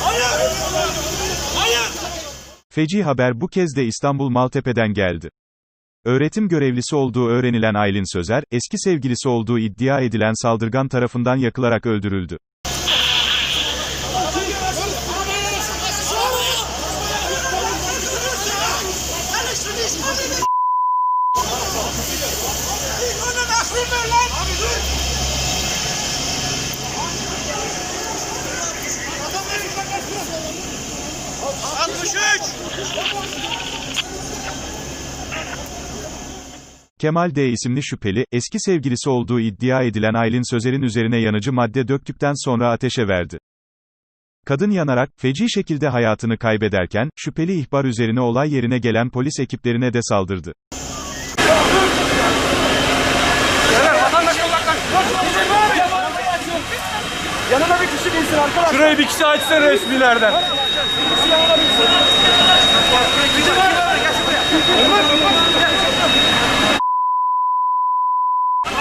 Hayır! Hayır! Feci haber bu kez de İstanbul Maltepe'den geldi. Öğretim görevlisi olduğu öğrenilen Aylin Sözer, eski sevgilisi olduğu iddia edilen saldırgan tarafından yakılarak öldürüldü. Abi dur! 63. Kemal D. isimli şüpheli, eski sevgilisi olduğu iddia edilen Aylin Sözer'in üzerine yanıcı madde döktükten sonra ateşe verdi. Kadın yanarak, feci şekilde hayatını kaybederken, şüpheli ihbar üzerine olay yerine gelen polis ekiplerine de saldırdı. Yanına bir kişi binsin arkadaşlar. Şurayı bir kişi açsana resmilerden.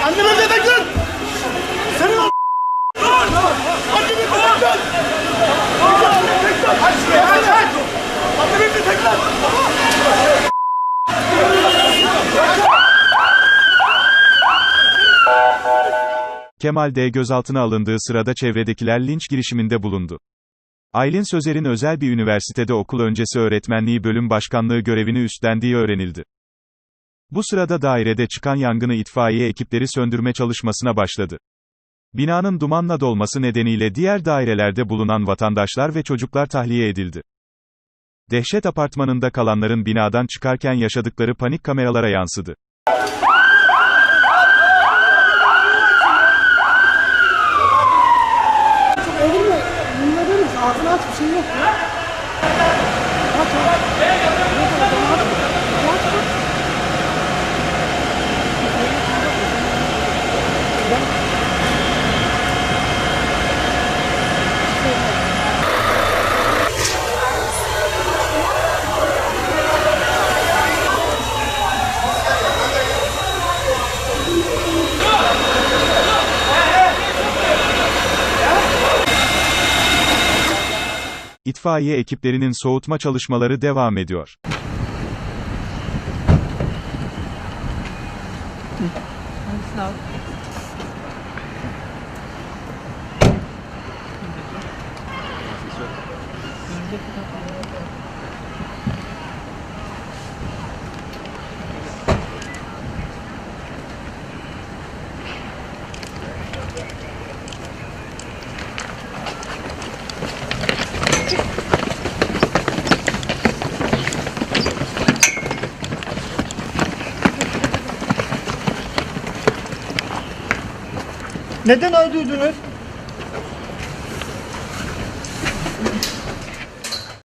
Annemi de. Senin o... Annemi de. Tekrar. Aç. Kemal D. gözaltına alındığı sırada çevredekiler linç girişiminde bulundu. Aylin Sözer'in özel bir üniversitede okul öncesi öğretmenliği bölüm başkanlığı görevini üstlendiği öğrenildi. Bu sırada dairede çıkan yangını itfaiye ekipleri söndürme çalışmasına başladı. Binanın dumanla dolması nedeniyle diğer dairelerde bulunan vatandaşlar ve çocuklar tahliye edildi. Dehşet apartmanında kalanların binadan çıkarken yaşadıkları panik kameralara yansıdı. Yeah. İtfaiye ekiplerinin soğutma çalışmaları devam ediyor. Neden öldürdünüz?